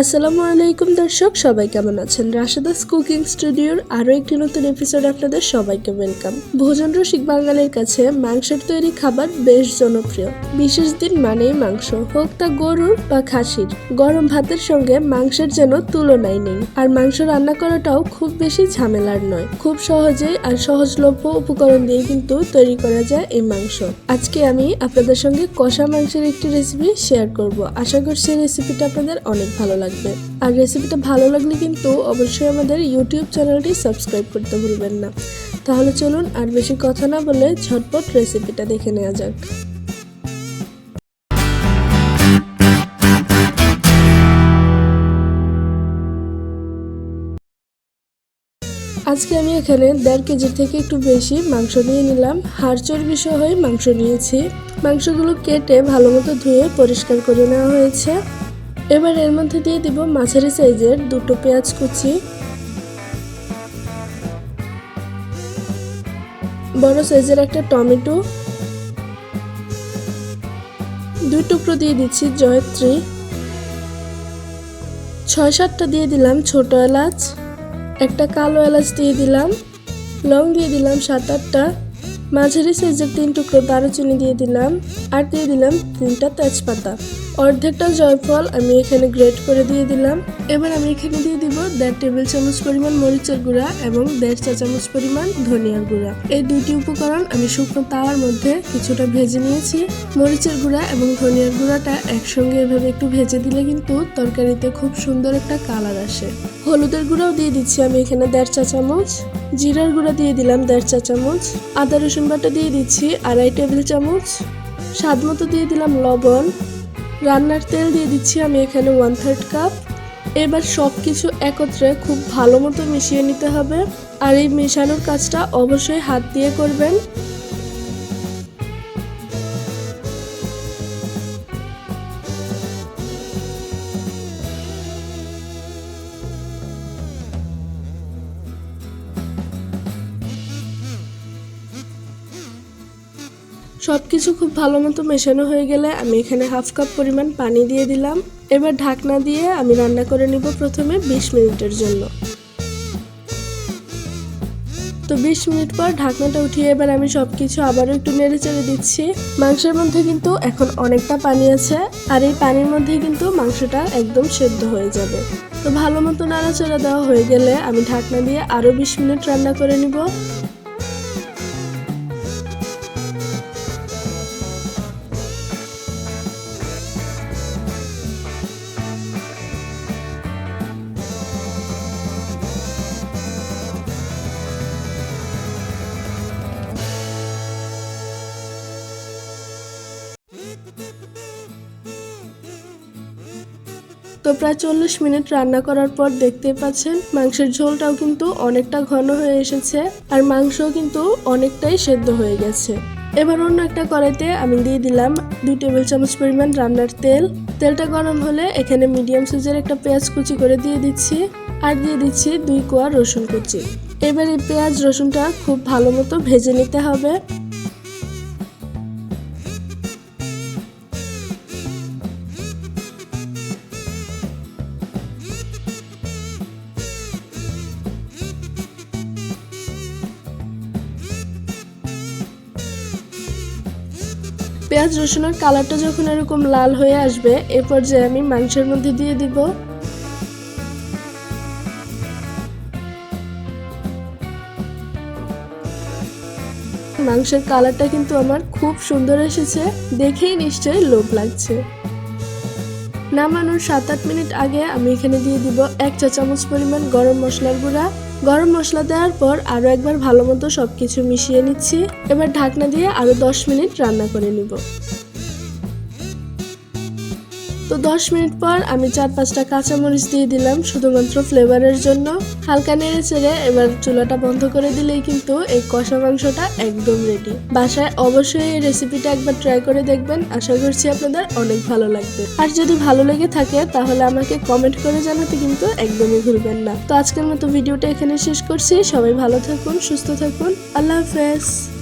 আসসালামু আলাইকুম দর্শক, সবাই কেমন আছেন? রাশেদাস কুকিং স্টুডিওর আরও একটি নতুন এপিসোড আপনাদের সবাইকে ওয়েলকাম ভোজন রসিক বাঙালির কাছে মাংসের তৈরি খাবার বেশ জনপ্রিয়। বিশেষ দিন মানেই মাংস, হোক তা গরুর বা খাসির। গরম ভাতের সঙ্গে মাংসের যেন তুলনাই নেই। আর মাংস রান্না করাটাও খুব বেশি ঝামেলার নয়। খুব সহজেই আর সহজলভ্য উপকরণ দিয়ে কিন্তু তৈরি করা যায় এই মাংস। আজকে আমি আপনাদের সঙ্গে কষা মাংসের একটি রেসিপি শেয়ার করব। আশা করছি রেসিপিটা আপনাদের অনেক ভালো লাগবে। আর রেসিপিটা ভালো লাগলে কিন্তু অবশ্যই আমাদের ইউটিউব চ্যানেলটি সাবস্ক্রাইব করতে ভুলবেন না। তাহলে চলুন আর বেশি কথা না বলে ঝটপট রেসিপিটা দেখে নেওয়া যাক। আজকে আমি এখানে দেড় কেজির থেকে একটু বেশি মাংস নিয়ে নিলাম। হাড় চর্বি সহ মাংস নিয়েছি। মাংসগুলো কেটে ভালো মতো ধুয়ে পরিষ্কার করে নেওয়া হয়েছে। এবার এর মধ্যে দিয়ে দিব মাঝারি সাইজের দুটো পেঁয়াজ কুচি, বড় সাইজের একটা টমেটো, দুই টুকরো দিয়ে দিচ্ছি জয়ত্রী, ছয় সাতটা দিয়ে দিলাম ছোট এলাচ, একটা কালো এলাচ দিয়ে দিলাম, লং দিয়ে দিলাম সাত আটটা, মাঝারি সাইজের তিন টুকরো দারুচিনি দিয়ে দিলাম, আর দিয়ে দিলাম তিনটা তেজপাতা। অর্ধেকটা জয়ফল আমি এখানে গ্রেট করে দিয়ে দিলাম। এবার আমি এখানে দিয়ে দিব দেড় টেবিল চামচ পরিমাণ মরিচের গুঁড়া এবং দেড় চা চামচ পরিমাণ ধনিয়ার গুঁড়া। এই দুইটি উপকরণ আমি শুকনো তাওয়ার মধ্যে কিছুটা ভেজে নিয়েছি। মরিচের গুঁড়া এবং ধনিয়ার গুঁড়াটা একসঙ্গে এভাবে একটু ভেজে দিলে কিন্তু তরকারিতে খুব সুন্দর একটা কালার আসে। হলুদের গুঁড়াও দিয়ে দিচ্ছি আমি এখানে দেড় চা চামচ। জিরার গুঁড়া দিয়ে দিলাম দেড় চা চামচ। আদা রসুন বাটা দিয়ে দিচ্ছি আড়াই টেবিল চামচ। স্বাদ মতো দিয়ে দিলাম লবণ। রান্নার তেল দিয়ে দিচ্ছি আমি এখানে ওয়ান থার্ড কাপ এবার সব কিছু একত্রে খুব ভালো মতো মিশিয়ে নিতে হবে। আর এই মেশানোর কাজটা অবশ্যই হাত দিয়ে করবেন। সব কিছু খুব ভালো মতো মেশানো হয়ে গেলে আমি এখানে হাফ কাপ পরিমাণ পানি দিয়ে দিলাম। এবার ঢাকনা দিয়ে আমি রান্না করে নিব প্রথমে বিশ মিনিটের জন্য। তো বিশ মিনিট পর ঢাকনাটা উঠিয়ে এবার আমি সব কিছু আবারও একটু নেড়ে চেড়ে দিচ্ছি। মাংসের মধ্যে কিন্তু এখন অনেকটা পানি আছে আর এই পানির মধ্যে কিন্তু মাংসটা একদম সেদ্ধ হয়ে যাবে। তো ভালো মতো নাড়াচাড়া দেওয়া হয়ে গেলে আমি ঢাকনা দিয়ে আরও বিশ মিনিট রান্না করে নিব। তো প্রায় চল্লিশ মিনিট রান্না করার পর দেখতে পাচ্ছেন, মাংসের ঝোলটাও কিন্তু অনেকটা ঘন হয়ে এসেছে আর মাংসও কিন্তু অনেকটাই সেদ্ধ হয়ে গেছে। এবার অন্য একটা কড়াইতে আমি দিয়ে দিলাম দুই টেবিল চামচ পরিমাণ রান্নার তেল। তেলটা গরম হলে এখানে মিডিয়াম সাইজের একটা পেঁয়াজ কুচি করে দিয়ে দিচ্ছি আর দিয়ে দিচ্ছি দুই কোয়া রসুন কুচি। এবার এই পেঁয়াজ রসুনটা খুব ভালো মতো ভেজে নিতে হবে। পেঁয়াজ রসুনের কালারটা যখন এরকম লাল হয়ে আসবে এ পর্যায়ে আমি মাংসের মধ্যে দিয়ে দিব। মাংসের কালারটা কিন্তু আমার খুব সুন্দর এসেছে, দেখেই নিশ্চয়ই লোভ লাগছে। নামানোর সাত আট মিনিট আগে আমি এখানে দিয়ে দিব এক চা চামচ পরিমাণ গরম মশলার গুঁড়া। গরম মশলা দেওয়ার পর আরও একবার ভালো মতো সব কিছু মিশিয়ে নিচ্ছি। এবার ঢাকনা দিয়ে আরও দশ মিনিট রান্না করে নিব। তো দশ মিনিট পর আমি চার পাঁচটা কাঁচামরিচ দিয়ে দিলাম, শুধুমাত্র ফ্লেভারের জন্য। হালকা নেড়ে ছেড়ে এবার চুলাটা বন্ধ করে দিলেই কিন্তু এই কষা মাংসটা একদম রেডি বাসায় অবশ্যই এই রেসিপিটা একবার ট্রাই করে দেখবেন। আশা করছি আপনাদের অনেক ভালো লাগবে। আর যদি ভালো লেগে থাকে, তাহলে আমাকে কমেন্ট করে জানাতে কিন্তু একদমই ভুলবেন না। তো আজকের মতো ভিডিওটা এখানে শেষ করছি। সবাই ভালো থাকুন, সুস্থ থাকুন। আল্লাহ হাফেজ।